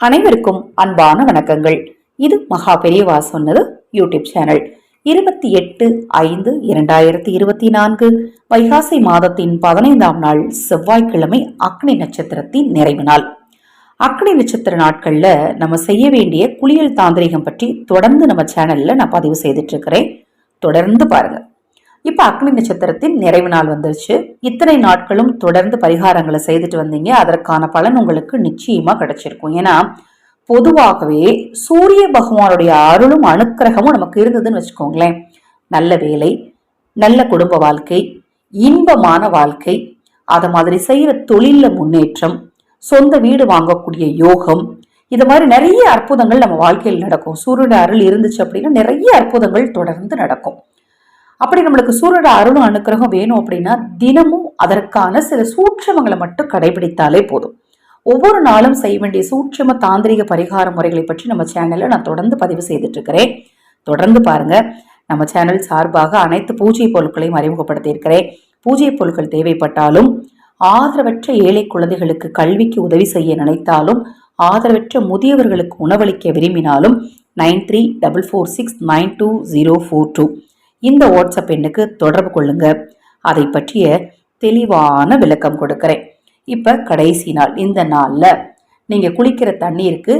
அனைவருக்கும் அன்பான வணக்கங்கள். இது மகா பெரியவா சொன்னது யூடியூப் சேனல். இருபத்தி எட்டு ஐந்து இரண்டாயிரத்தி இருபத்தி நான்கு வைகாசி மாதத்தின் பதினைந்தாம் நாள் செவ்வாய்க்கிழமை அக்னி நட்சத்திரத்தின் நிறைவு நாள். அக்னி நட்சத்திர நாட்களில் நம்ம செய்ய வேண்டிய குளியல் தாந்திரிகம் பற்றி தொடர்ந்து நம்ம சேனலில் நான் பதிவு செய்துட்டு இருக்கிறேன். தொடர்ந்து பாருங்கள் இப்ப அக்னி நட்சத்திரத்தின் நிறைவு நாள் வந்துருச்சு. இத்தனை நாட்களும் தொடர்ந்து பரிகாரங்களை செய்துட்டு வந்தீங்க. அதற்கான பலன் உங்களுக்கு நிச்சயமா கிடைச்சிருக்கும். ஏன்னா பொதுவாகவே சூரிய பகவானுடைய அருளும் அனுக்கிரகமும் நமக்கு இருந்ததுன்னு வச்சுக்கோங்களேன். நல்ல வேலை நல்ல குடும்ப வாழ்க்கை இன்பமான வாழ்க்கை அதை மாதிரி செய்யற தொழிலில் முன்னேற்றம் சொந்த வீடு வாங்கக்கூடிய யோகம் இது மாதிரி நிறைய அற்புதங்கள் நம்ம வாழ்க்கையில் நடக்கும். சூரியன் அருள் இருந்துச்சு அப்படின்னா நிறைய அற்புதங்கள் தொடர்ந்து நடக்கும். அப்படி நம்மளுக்கு சூரியனோட அருளும் அனுக்கிரகம் வேணும் அப்படின்னா தினமும் அதற்கான சில சூட்சமங்களை மட்டும் கடைபிடித்தாலே போதும். ஒவ்வொரு நாளும் செய்ய வேண்டிய சூட்சம தாந்திரிக பரிகார முறைகளை பற்றி நம்ம சேனல்ல நான் தொடர்ந்து பதிவு செய்துட்டு இருக்கிறேன் தொடர்ந்து பாருங்க. நம்ம சேனல் சார்பாக அனைத்து பூஜை பொருட்களையும் அறிமுகப்படுத்தியிருக்கிறேன். பூஜை பொருட்கள் தேவைப்பட்டாலும் ஆதரவற்ற ஏழை குழந்தைகளுக்கு கல்விக்கு உதவி செய்ய நினைத்தாலும் ஆதரவற்ற முதியவர்களுக்கு உணவளிக்க விரும்பினாலும் nine three double four six nine two zero four two. இந்த வாட்ஸ்அப் எண்ணுக்கு தொடர்பு கொள்ளுங்க. அதை பற்றிய தெளிவான விளக்கம் கொடுக்குறேன். இப்போ கடைசி நாள் இந்த நாளில் நீங்கள் குளிக்கிற தண்ணீருக்கு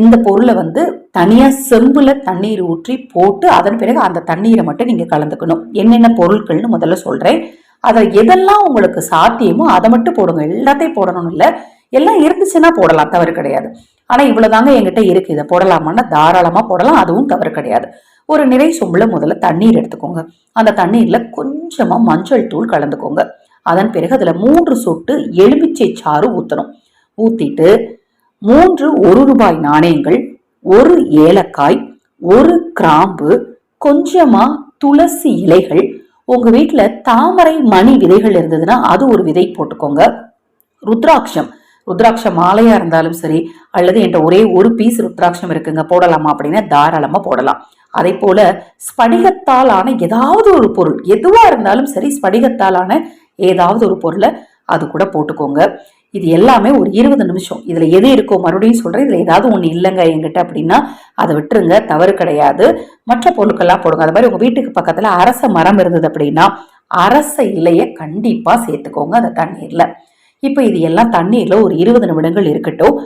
இந்த பொருளை வந்து தனியாக செம்பில் தண்ணீர் ஊற்றி போட்டு அதன் பிறகு அந்த தண்ணீரை மட்டும் நீங்கள் கலந்துக்கணும். என்னென்ன பொருட்கள்னு முதல்ல சொல்கிறேன் அதை எதெல்லாம் உங்களுக்கு சாத்தியமோ அதை மட்டும் போடுங்க. எல்லாத்தையும் போடணும் இல்லை. எல்லாம் இருந்துச்சுன்னா போடலாம். தவறு கிடையாது. ஆனால் இவ்வளோதாங்க என்கிட்ட இருக்குது இதை போடலாமான்னா தாராளமாக போடலாம். அதுவும் தவறு கிடையாது. ஒரு நிறை சொம்புல முதல்ல தண்ணீர் எடுத்துக்கோங்க. அந்த தண்ணீர்ல கொஞ்சமா மஞ்சள் தூள் கலந்துக்கோங்க. அதன் பிறகு அதுல மூன்று சொட்டு எலுமிச்சை சாறு ஊத்தணும். ஊத்திட்டு மூன்று ஒரு ரூபாய் நாணயங்கள் ஒரு ஏலக்காய் ஒரு கிராம்பு கொஞ்சமா துளசி இலைகள் உங்க வீட்டுல தாமரை மணி விதைகள் இருந்ததுன்னா அது ஒரு விதை போட்டுக்கோங்க. ருத்ராட்சம் ருத்ராட்ச மாலையா இருந்தாலும் சரி அல்லது என்கிட்ட ஒரே ஒரு பீஸ் ருத்ராட்சம் இருக்குங்க போடலாமா அப்படின்னா தாராளமா போடலாம். அதே போல ஸ்படிகத்தாலான ஏதாவது ஒரு பொருள் எதுவா இருந்தாலும் சரி ஸ்படிகத்தாலான ஏதாவது ஒரு பொருளை அது கூட போட்டுக்கோங்க. இது எல்லாமே ஒரு இருபது நிமிஷம். இதுல எது இருக்கோ மறுபடியும் சொல்றேன். இதுல ஏதாவது ஒண்ணு இல்லைங்க என்கிட்ட அப்படின்னா அதை விட்டுருங்க. தவறு கிடையாது. மற்ற பொருட்கள்லாம் போடுங்க. அது மாதிரி உங்க வீட்டுக்கு பக்கத்துல அரச மரம் இருந்தது அப்படின்னா அரச இலையை கண்டிப்பா சேர்த்துக்கோங்க. அந்த தண்ணீர்ல. இப்ப இது எல்லாம் தண்ணீர்ல ஒரு இருபது நிமிடங்கள் இருக்கட்டும்.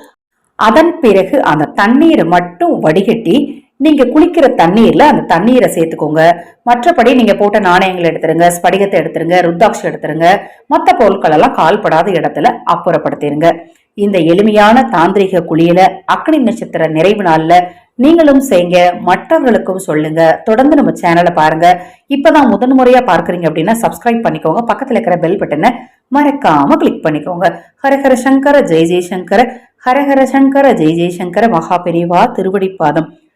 அதன் பிறகு அந்த தண்ணீரை மட்டும் வடிகட்டி நீங்க குளிக்கிற தண்ணீர்ல அந்த தண்ணீரை சேர்த்துக்கோங்க. மற்றபடி நீங்க போட்ட நாணயங்கள் எடுத்துருங்க ஸ்படிகத்தை எடுத்துருங்க ருத்தாட்சி எடுத்துருங்க. மற்ற பொருட்கள் எல்லாம் கால்படாத இடத்துல அப்புறப்படுத்திருங்க. இந்த எளிமையான தாந்திரிக குளியல அக்னி நட்சத்திர நிறைவு நாள்ல நீங்களும் செய்ங்க மற்றவர்களுக்கும் சொல்லுங்க. தொடர்ந்து நம்ம சேனலை பாருங்க. இப்பதான் முதன் முறையா பார்க்குறீங்க அப்படின்னா சப்ஸ்கிரைப் பண்ணிக்கோங்க. பக்கத்துல இருக்கிற பெல் பட்டனை மறக்காம கிளிக் பண்ணிக்கோங்க. ஹரஹர சங்கர ஜெய் ஜெய்சங்கர ஹரஹர சங்கர ஜெய் ஜெய்சங்கர மகா பெரிவா திருவடிப்பாதம்.